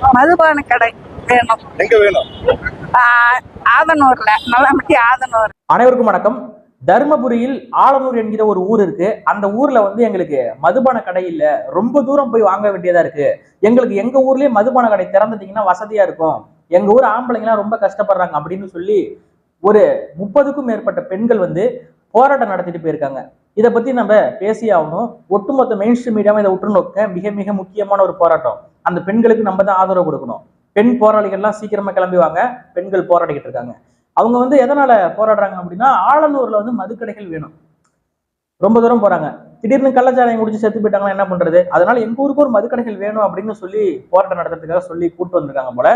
மதுபான கடை வேணும். எங்க வேணும்? ஆதனூர்ல நல்லாமட்டி ஆதனூர். அனைவருக்கும் வணக்கம். தருமபுரியில் ஆலனூர் என்கிற ஒரு ஊர் இருக்கு. அந்த ஊர்ல வந்து எங்களுக்கு மதுபான கடை இல்ல. ரொம்ப தூரம் போய் வாங்க வேண்டியதா இருக்கு. எங்களுக்கு எங்க ஊர்லயே மதுபான கடை திறந்துட்டீங்கன்னா வசதியா இருக்கும். எங்க ஊர் ஆம்பளைங்கலாம் ரொம்ப கஷ்டப்படுறாங்க அப்படின்னு சொல்லி ஒரு முப்பதுக்கும் மேற்பட்ட பெண்கள் வந்து போராட்டம் நடத்திட்டு போயிருக்காங்க. இதை பத்தி நம்ம பேசி ஆகணும். ஒட்டுமொத்த மெயின் ஸ்ட்ரீம் மீடியாவும் இதை உற்று நோக்க மிக மிக முக்கியமான ஒரு போராட்டம். அந்த பெண்களுக்கு நம்ம தான் ஆதரவு கொடுக்கணும். பெண் போராளிகள்லாம் சீக்கிரமா கிளம்பி வாங்க பெண்கள் போராடிக்கிட்டு இருக்காங்க. அவங்க வந்து எதனால போராடுறாங்க அப்படின்னா ஆலனூர்ல வந்து மதுக்கடைகள் வேணும். ரொம்ப தூரம் போறாங்க. திடீர்னு கள்ளச்சாராயம் குடிச்சு செத்து போயிட்டாங்கன்னா என்ன பண்றது? அதனால எங்க ஊருக்கு ஒரு மதுக்கடைகள் வேணும் அப்படின்னு சொல்லி போராட்டம் நடத்துறதுக்காக சொல்லி கூட்டு வந்திருக்காங்க போல.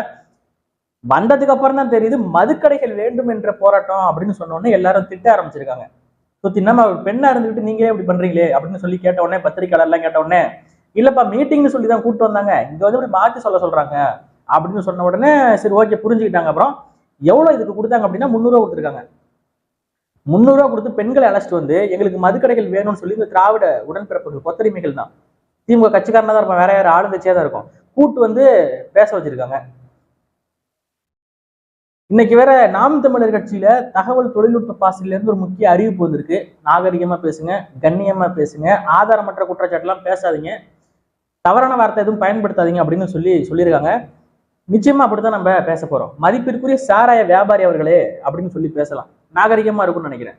வந்ததுக்கு அப்புறம் தான் தெரியுது மதுக்கடைகள் வேண்டும் என்ற போராட்டம் அப்படின்னு சொன்ன உடனே எல்லாரும் திட்ட ஆரம்பிச்சிருக்காங்க. சுத்தி நம்ம பெண்ணா இருந்துகிட்டு நீங்களே இப்படி பண்றீங்களே அப்படின்னு சொல்லி கேட்ட உடனே பத்திரிக்கையாளர் எல்லாம் கேட்ட உடனே இல்லப்பா மீட்டிங்னு சொல்லி தான் கூட்டு வந்தாங்க. இங்க வந்து இப்படி மாத்தி சொல்ல சொல்றாங்க. அப்படின்னு சொன்ன உடனே சரி ஓகே புரிஞ்சுக்கிட்டாங்க. அப்புறம் எவ்வளவு இதுக்கு கொடுத்தாங்க அப்படின்னா முந்நூறுவா கொடுத்துருக்காங்க. முந்நூறுவா கொடுத்து பெண்களை அழைச்சிட்டு வந்து எங்களுக்கு மதுக்கடைகள் வேணும்னு சொல்லி இந்த திராவிட உடன்பிறப்புகள் கொத்தரிமைகள் தான். திமுக கட்சிக்காரனா தான் இருப்பான் வேற யாரும் ஆளுங்கட்சியா தான் இருக்கும். கூட்டு வந்து பேச வச்சிருக்காங்க. இன்னைக்கு வேற நாம் தமிழர் கட்சியில தகவல் தொழில்நுட்ப பாசில இருந்து ஒரு முக்கிய அறிவிப்பு வந்திருக்கு. நாகரிகமா பேசுங்க கண்ணியமா பேசுங்க ஆதாரமற்ற குற்றச்சாட்டுலாம் பேசாதீங்க. தவறான வார்த்தை எதுவும் பயன்படுத்தாதீங்க அப்படின்னு சொல்லி சொல்லியிருக்காங்க. நிச்சயமா அப்படித்தான் நம்ம பேச போறோம். மதிப்பிற்குரிய சாராய வியாபாரி அவர்களே அப்படின்னு சொல்லி பேசலாம். நாகரிகமா இருக்கும்னு நினைக்கிறேன்.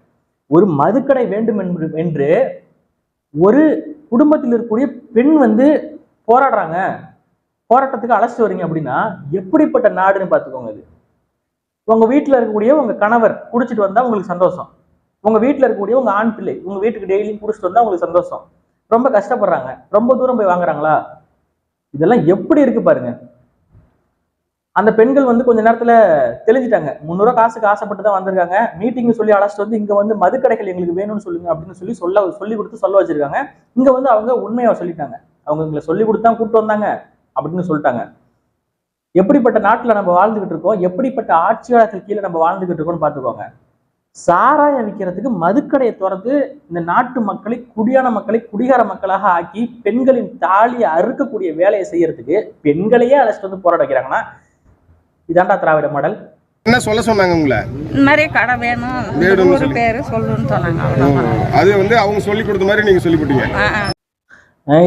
ஒரு மதுக்கடை வேண்டும் என்று என்று ஒரு குடும்பத்தில் இருக்கக்கூடிய பெண் வந்து போராடுறாங்க. போராட்டத்துக்கு அழைச்சிட்டு வரீங்க அப்படின்னா எப்படிப்பட்ட நாடுன்னு பார்த்துக்கோங்க இது. உங்க வீட்டில் இருக்கக்கூடிய உங்க கணவர் குடிச்சிட்டு வந்தா உங்களுக்கு சந்தோஷம். உங்க வீட்டில் இருக்கக்கூடிய உங்க ஆண் பிள்ளை உங்க வீட்டுக்கு டெய்லியும் குடிச்சிட்டு வந்தா உங்களுக்கு சந்தோஷம். ரொம்ப கஷ்டப்படுறாங்க. ரொம்ப தூரம் போய் வாங்குறாங்களா? இதெல்லாம் எப்படி இருக்கு பாருங்க. அந்த பெண்கள் வந்து கொஞ்ச நேரத்துல தெளிஞ்சிட்டாங்க. முந்நூறுவா காசுக்கு ஆசைப்பட்டு தான் வந்திருக்காங்க மீட்டிங் சொல்லி அழைச்சிட்டு வந்து இங்க வந்து மதுக்கடைகள் எங்களுக்கு வேணும்னு சொல்லுங்க அப்படின்னு சொல்லி சொல்ல சொல்லி கொடுத்து சொல்ல வச்சிருக்காங்க. இங்க வந்து அவங்க உண்மையா சொல்லிட்டாங்க. அவங்க எங்களை சொல்லி கொடுத்து தான் கூப்பிட்டு வந்தாங்க அப்படின்னு சொல்லிட்டாங்க. எப்படிப்பட்ட நாட்டுல நம்ம வாழ்ந்துகிட்டு இருக்கோம்? எப்படிப்பட்ட ஆட்சியாளர்கள் கீழே நம்ம வாழ்ந்துகிட்டு இருக்கோம்னு பார்த்துக்கோங்க. சாராயம் விற்கிறதுக்கு மதுக்கடையை திறந்து இந்த நாட்டு மக்களை குடியான மக்களை குடிகார மக்களாக ஆக்கி பெண்களின் தாலியை அறுக்கக்கூடிய வேலையை செய்யறதுக்கு பெண்களையே அழைச்சிட்டு வந்து போராட வைக்கிறாங்கன்னா இதாண்டா திராவிட மாடல்? என்ன சொல்ல சொன்னாங்க உங்களை? இந்த மாதிரி கடை வேணும். வேணும்னு. பேரு சொல்லுன்னு சொன்னாங்க. அது வந்து அவங்க சொல்லி கொடுத்த மாதிரி நீங்க சொல்லி கொடுத்தீங்க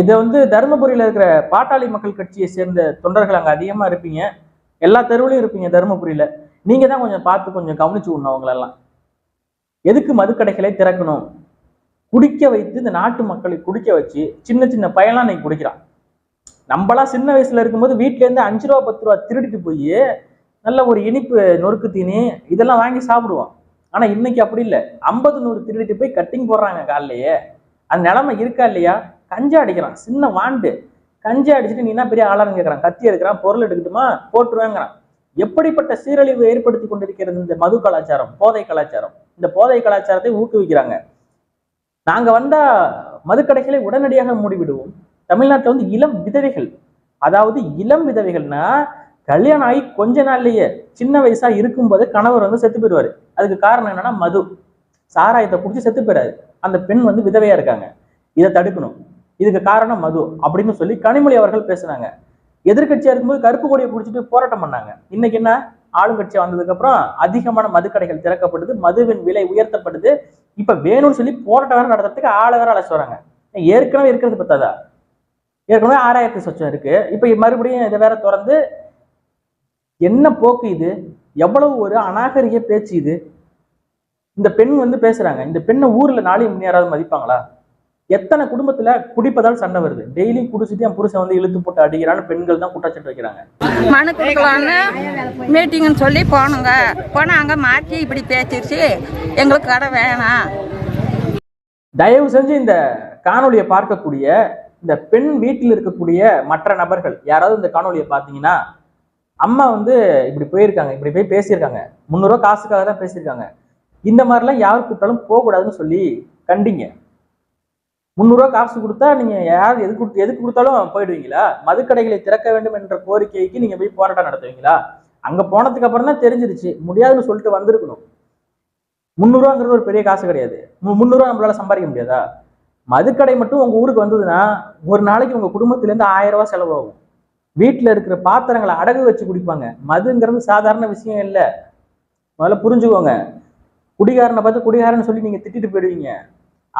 இதை வந்து தருமபுரியில இருக்கிற பாட்டாளி மக்கள் கட்சியை சேர்ந்த தொண்டர்கள் அங்க அதிகமா இருப்பீங்க. எல்லா தெருவுலையும் இருப்பீங்க தருமபுரியில. நீங்க தான் கொஞ்சம் பார்த்து கொஞ்சம் கவனிச்சு விடணும் அவங்களெல்லாம். எதுக்கு மதுக்கடைகளை திறக்கணும்? குடிக்க வைத்து இந்த நாட்டு மக்களை குடிக்க வச்சு சின்ன சின்ன பையன்லாம் இன்னைக்கு குடிக்கிறான். நம்மளாம் சின்ன வயசுல இருக்கும்போது வீட்டிலேருந்து இருந்து அஞ்சு ரூபா பத்து ரூபா திருடிட்டு போய் நல்ல ஒரு இனிப்பு நொறுக்கு தீனி இதெல்லாம் வாங்கி சாப்பிடுவோம். ஆனா இன்னைக்கு அப்படி இல்லை. ஐம்பது நூறு திருடிட்டு போய் கட்டிங் போடுறாங்க காலையே அந்த நிலைமை இருக்கா இல்லையா? கஞ்சா அடிக்கிறான். சின்ன வாண்டு. கஞ்சா அடிச்சுட்டு நீ என்ன பெரிய ஆளான்னு கேட்கறான் கத்தி எடுக்கிறான். பொருள் எடுக்கட்டுமா? போட்டுருவேங்கிறான். எப்படிப்பட்ட சீரழிவு ஏற்படுத்தி கொண்டிருக்கிறது இந்த மது கலாச்சாரம் போதை கலாச்சாரம்? இந்த போதை கலாச்சாரத்தை ஊக்குவிக்கிறாங்க. நாங்க வந்தா மதுக்கடைகளை உடனடியாக மூடிவிடுவோம். தமிழ்நாட்டில் வந்து இளம் விதவைகள் அதாவது இளம் விதவைகள்னா கல்யாணம் ஆகி கொஞ்ச நாள்லயே சின்ன வயசா இருக்கும்போது கணவர் வந்து செத்து போயிடுவாரு. அதுக்கு காரணம் என்னன்னா மது. சாராயத்தை குடிச்சு செத்து போயிடாரு அந்த பெண் வந்து விதவையா இருக்காங்க. இதை தடுக்கணும். இதுக்கு காரணம் மது அப்படின்னு சொல்லி கனிமொழி அவர்கள் பேசுனாங்க. எதிர்கட்சியா இருக்கும்போது கருப்பு கொடியை குடிச்சிட்டு போராட்டம் பண்ணாங்க. இன்னைக்கு என்ன? ஆளுங்கட்சி வந்ததுக்கு அப்புறம் அதிகமான மதுக்கடைகள் திறக்கப்படுது மதுவின் விலை உயர்த்தப்படுது. இப்ப வேணும்னு சொல்லி போராட்டம் வேற நடத்துறதுக்கு ஆளை வேற அழைச்சு வராங்க. ஏற்கனவே இருக்கிறது பத்தாதா? ஏற்கனவே ஆறாயிரத்தி சொச்சம் இருக்கு. இப்ப மறுபடியும் இதை வேற திறந்து என்ன போக்கு இது? எவ்வளவு ஒரு அநாகரிக பேச்சு இது? இந்த பெண் வந்து பேசுறாங்க. இந்த பெண்ணை ஊர்ல நாளையும் முன்னே யாராவது மதிப்பாங்களா? எத்தனை குடும்பத்துல குடிப்பதால் சண்டை வருது? டெய்லி குடிச்சிட்டு என் புருஷன் வந்து இழுத்து போட்டு அடிக்கிறான்னு பெண்கள் தான் குற்றச்சாட்டு வைக்கிறாங்க. மனு கொடுக்கலான்னு மீட்டிங்னு சொல்லி போனோங்க போனால் அங்கே மாற்றி இப்படி பேசிருச்சு. எங்களுக்கு கடை வேணாம். தயவு செஞ்சு இந்த காணொளியை பார்க்கக்கூடிய இந்த பெண் வீட்டில் இருக்கக்கூடிய மற்ற நபர்கள் யாராவது இந்த காணொளியை பார்த்தீங்கன்னா அம்மா வந்து இப்படி போயிருக்காங்க இப்படி போய் பேசியிருக்காங்க. முந்நூறுவா காசுக்காக தான் பேசியிருக்காங்க. இந்த மாதிரிலாம் யார் கூப்பிட்டாலும் போகக்கூடாதுன்னு சொல்லி கண்டிங்க. முந்நூறுரூவா காசு கொடுத்தா நீங்கள் யார் எது கொடுத்து- எதுக்கு கொடுத்தாலும் போயிடுவீங்களா? மதுக்கடைகளை திறக்க வேண்டும் என்ற கோரிக்கைக்கு நீங்கள் போய் போராட்டம் நடத்துவீங்களா? அங்கே போனதுக்கு அப்புறம் தான் தெரிஞ்சிருச்சு. முடியாதுன்னு சொல்லிட்டு வந்திருக்கணும். முந்நூறுவாங்கிறது ஒரு பெரிய காசு கிடையாது. மு- முந்நூறுவா நம்மளால சம்பாதிக்க முடியாதா? மதுக்கடை மட்டும் உங்கள் ஊருக்கு வந்ததுன்னா ஒரு நாளைக்கு உங்கள் குடும்பத்துலேருந்து ஆயிரம் ரூபா செலவாகும். வீட்டில் இருக்கிற பாத்திரங்களை அடகு வச்சு குடிப்பாங்க. மதுங்கிறது சாதாரண விஷயம் இல்லை. முதல்ல புரிஞ்சுக்கோங்க. குடிகாரனை பார்த்து குடிகாரன்னு சொல்லி நீங்கள் திட்டிட்டு போயிடுவீங்க.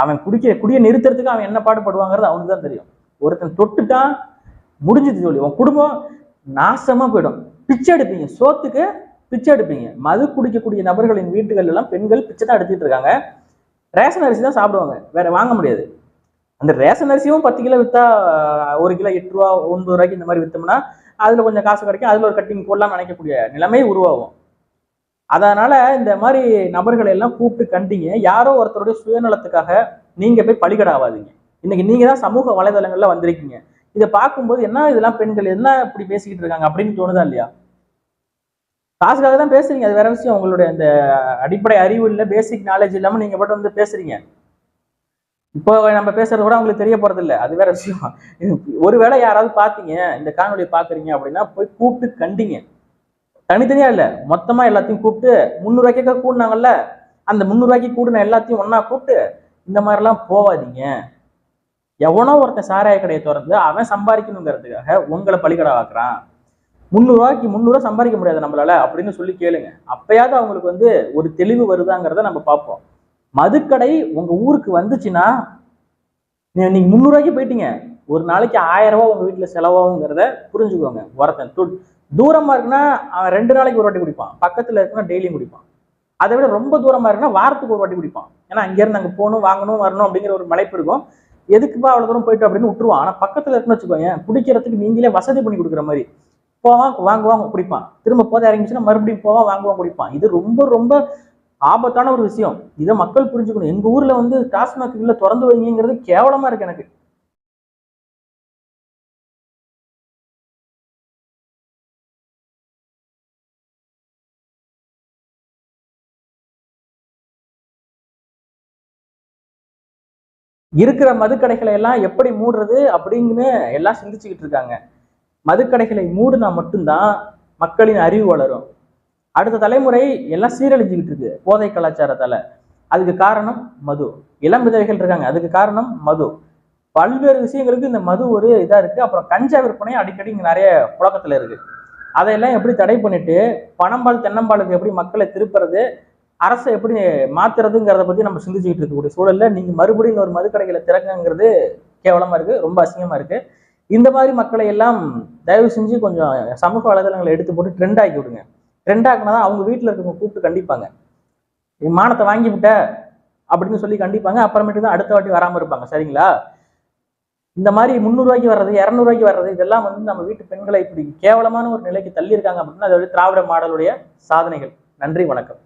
அவன் குடிக்க குடியை நிறுத்துறதுக்கு அவன் என்ன பாடுபடுவாங்கிறது அவனுக்கு தான் தெரியும். ஒருத்தன் தொட்டுட்டான் முடிஞ்சது சொல்லி உன் குடும்பம் நாசமா போயிடும். பிச்சை எடுப்பீங்க. சோத்துக்கு பிச்சை எடுப்பீங்க. மது குடிக்கக்கூடிய நபர்களின் வீட்டுகள் எல்லாம் பெண்கள் பிச்சை தான் எடுத்துட்டு இருக்காங்க. ரேஷன் அரிசி தான் சாப்பிடுவாங்க. வேற வாங்க முடியாது. அந்த ரேஷன் அரிசியும் பத்து கிலோ வித்தா ஒரு கிலோ எட்டு ரூபா ஒன்பது ரூபாய்க்கு இந்த மாதிரி வித்தோம்னா அதுல கொஞ்சம் காசு கிடைக்கும். அதுல ஒரு கட்டிங் போடலாம் நினைக்கக்கூடிய நிலைமை உருவாகும். அதனால இந்த மாதிரி நபர்களை எல்லாம் கூப்பிட்டு கண்டிங்க. யாரோ ஒருத்தருடைய சுயநலத்துக்காக நீங்க போய் பலிகடாவாதீங்க. இன்னைக்கு நீங்க தான் சமூக வலைதளங்கள்ல வந்திருக்கீங்க. இதை பார்க்கும்போது என்ன இதெல்லாம் பெண்கள் என்ன இப்படி பேசிக்கிட்டு இருக்காங்க அப்படின்னு தோணுதா இல்லையா? காசுக்காக தான் பேசுறீங்க. அது வேற விஷயம். உங்களுடைய அந்த அடிப்படை அறிவு இல்லை பேசிக் நாலேஜ் இல்லாம நீங்க மட்டும் வந்து பேசுறீங்க. இப்போ நம்ம பேசுறது கூட உங்களுக்கு தெரிய போறது இல்லை. அது வேற விஷயம். ஒருவேளை யாராவது பாத்தீங்க இந்த காணொலியை பாக்குறீங்க அப்படின்னா போய் கூப்பிட்டு கண்டிங்க. தனித்தனியா இல்ல. மொத்தமா எல்லாத்தையும் கூப்பிட்டு முந்நூறுவாய்க்கா கூடினாங்கல்ல? அந்த முந்நூறுவாய்க்கு கூடின எல்லாத்தையும் ஒண்ணா கூப்பிட்டு இந்த மாதிரிலாம் போவாதீங்க. எவனோ ஒருத்தன் சாராய கடையை திறந்து அவன் சம்பாதிக்கணுங்கிறதுக்காக உங்களை பலிகடாவாக்குறான் முந்நூறுவாய்க்கு முந்நூறுவா சம்பாதிக்க முடியாது நம்மளால அப்படின்னு சொல்லி கேளுங்க. அப்பயாவது அவங்களுக்கு வந்து ஒரு தெளிவு வருதாங்கிறத நம்ம பார்ப்போம். மதுக்கடை உங்க ஊருக்கு வந்துச்சுன்னா நீ- நீங்க முந்நூறுவாய்க்கு போயிட்டீங்க. ஒரு நாளைக்கு ஆயிரம் ரூபாய் உங்க வீட்டுல செலவாகுங்கிறத புரிஞ்சுக்கோங்க. ஒருத்தன் தூரமாக இருக்குன்னா அவன் ரெண்டு நாளைக்கு ஒரு வாட்டி குடிப்பான். பக்கத்தில் இருக்குன்னா டெய்லியும் குடிப்பான். அதை விட ரொம்ப தூரமாக இருக்குன்னா வாரத்துக்கு ஒரு வாட்டி குடிப்பான். ஏன்னா அங்கேருந்து அங்கே போகணும் வாங்கணும் வரணும் அப்படிங்கிற ஒரு மலைப்பு இருக்கும். எதுக்குப்பா அவ்வளோ தூரம் போயிட்டு அப்படின்னு விட்டுருவான். ஆனால் பக்கத்தில் இருக்குன்னு வச்சுக்கோங்க குடிக்கிறதுக்கு நீங்களே வசதி பண்ணி கொடுக்குற மாதிரி. போவான் வாங்குவான் குடிப்பான். திரும்ப போத இறங்கிச்சுன்னா மறுபடியும் போவான் வாங்குவான் குடிப்பான். இது ரொம்ப ரொம்ப ஆபத்தான ஒரு விஷயம். இதை மக்கள் புரிஞ்சுக்கணும். எங்கள் ஊரில் வந்து டாஸ்மாக் உள்ள திறந்து வைங்கிறது கேவலமாக இருக்கு எனக்கு. இருக்கிற மதுக்கடைகளை எல்லாம் எப்படி மூடுறது அப்படின்னு எல்லாம் சிந்திச்சுக்கிட்டு இருக்காங்க. மதுக்கடைகளை மூடுனா மட்டும்தான் மக்களின் அறிவு வளரும். அடுத்த தலைமுறை எல்லாம் சீரழிஞ்சுக்கிட்டு இருக்கு போதை கலாச்சாரத்தால. அதுக்கு காரணம் மது. இளம் விதவைகள் இருக்காங்க அதுக்கு காரணம் மது. பல்வேறு விஷயங்களுக்கு இந்த மது ஒரு இதா இருக்கு. அப்புறம் கஞ்சா விற்பனை அடிக்கடி இங்க நிறைய புழக்கத்துல இருக்கு. அதையெல்லாம் எப்படி தடை பண்ணிட்டு பணம்பால் தென்னம்பாலுக்கு எப்படி மக்களை திருப்புறது அரசை எப்படி மாத்துறதுங்கிறத பத்தி நம்ம சிந்திச்சுக்கிட்டு இருக்கக்கூடிய சூழல்ல நீங்க மறுபடியும் ஒரு மதுக்கடைகளை திறக்கங்கிறது கேவலமா இருக்கு ரொம்ப அசிங்கமா இருக்கு. இந்த மாதிரி மக்களை எல்லாம் தயவு செஞ்சு கொஞ்சம் சமூக வலைதளங்களை எடுத்து போட்டு ட்ரெண்ட் ஆக்கி விடுங்க. ட்ரெண்ட் ஆக்கினா அவங்க வீட்டில் இருக்கவங்க கூப்பிட்டு கண்டிப்பாங்க. நீ மானத்தை வாங்கி விட்ட அப்படின்னு சொல்லி கண்டிப்பாங்க. அப்புறமேட்டு தான் அடுத்த வாட்டி வராம இருப்பாங்க. சரிங்களா? இந்த மாதிரி முந்நூறுவாய்க்கு வர்றது இரநூறுவாய்க்கு வர்றது இதெல்லாம் வந்து நம்ம வீட்டு பெண்களை இப்படி கேவலமான ஒரு நிலைக்கு தள்ளியிருக்காங்க அப்படின்னா அதோட திராவிட மாடலுடைய சாதனைகள். நன்றி வணக்கம்.